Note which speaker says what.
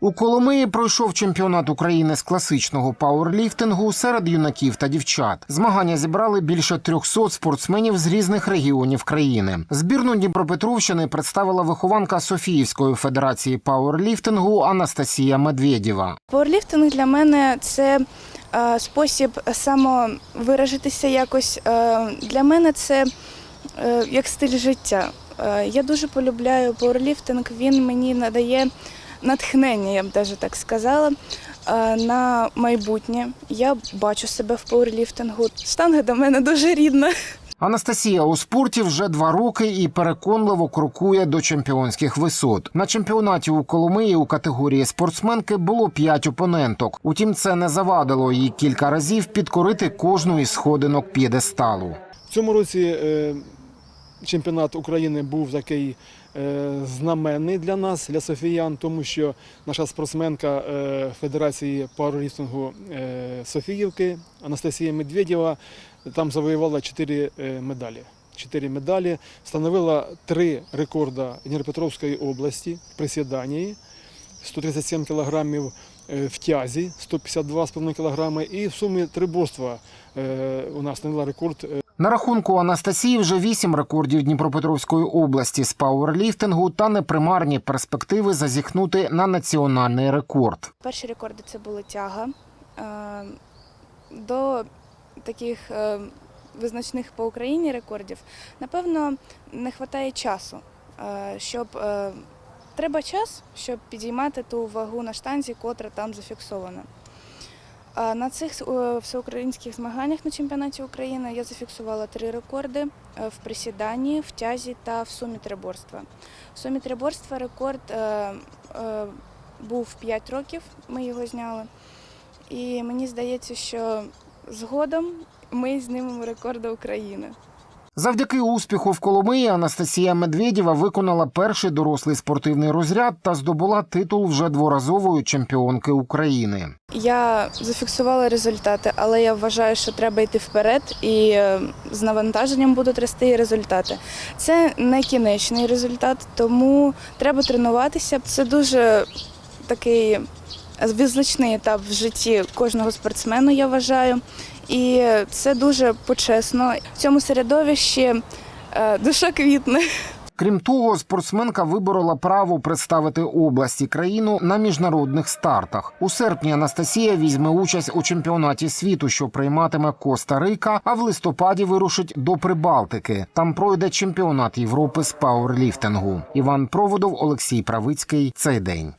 Speaker 1: У Коломиї пройшов чемпіонат України з класичного пауерліфтингу серед юнаків та дівчат. Змагання зібрали більше 300 спортсменів з різних регіонів країни. Збірну Дніпропетровщини представила вихованка Софіївської федерації пауерліфтингу Анастасія Медведєва.
Speaker 2: Пауерліфтинг для мене це е, спосіб самовиражитися якось. Е, для мене це е, як стиль життя. Я дуже полюбляю пауерліфтинг, він мені надає натхнення, я б навіть так сказала, е, на майбутнє. Я бачу себе в пауерліфтингу. Штанга до мене дуже рідна.
Speaker 1: Анастасія у спорті вже два роки і переконливо крокує до чемпіонських висот. На чемпіонаті у Коломиї у категорії спортсменки було п'ять опоненток. Утім, це не завадило їй кілька разів підкорити кожну із сходинок п'єдесталу.
Speaker 3: В цьому році е, чемпіонат України був такий знаменний для нас, для софіян, тому що наша спортсменка е, Федерації пауерліфтингу е, Софіївки Анастасія Медведєва там завоювала чотири е, медалі. Чотири медалі встановила три рекорди Дніпропетровської області в присіданні, 137 кілограмів е, в тязі, 152,5 кілограми, і в сумі триборства е, у нас встановила рекорд е,
Speaker 1: На рахунку Анастасії вже вісім рекордів Дніпропетровської області з пауерліфтингу та непримарні перспективи зазіхнути на національний рекорд.
Speaker 2: Перші рекорди це була тяга. Е, До таких е, визначних по Україні рекордів, напевно, не вистачає часу. е, Щоб треба час, щоб підіймати ту вагу на штанзі, котра там зафіксована. На цих е, всеукраїнських змаганнях на чемпіонаті України я зафіксувала три рекорди е, в присіданні, в тязі та в сумі триборства. В сумі триборства рекорд е, був 5 років, ми його зняли. І мені здається, що згодом ми знімемо рекорди України.
Speaker 1: Завдяки успіху в Коломиї Анастасія Медведєва виконала перший дорослий спортивний розряд та здобула титул вже дворазової чемпіонки України.
Speaker 2: Я зафіксувала результати, але я вважаю, що треба йти вперед, і е, з навантаженням будуть рости і результати. Це не кінечний результат, тому треба тренуватися. Це дуже такий визначний етап в житті кожного спортсмена, я вважаю. І це дуже почесно. В цьому середовищі е, душа квітне.
Speaker 1: Крім того, спортсменка виборола право представити область і країну на міжнародних стартах. У серпні Анастасія візьме участь у чемпіонаті світу, що прийматиме Коста-Рика, а в листопаді вирушить до Прибалтики. Там пройде чемпіонат Європи з пауерліфтингу. Іван Проводов, Олексій Правицький. Цей день.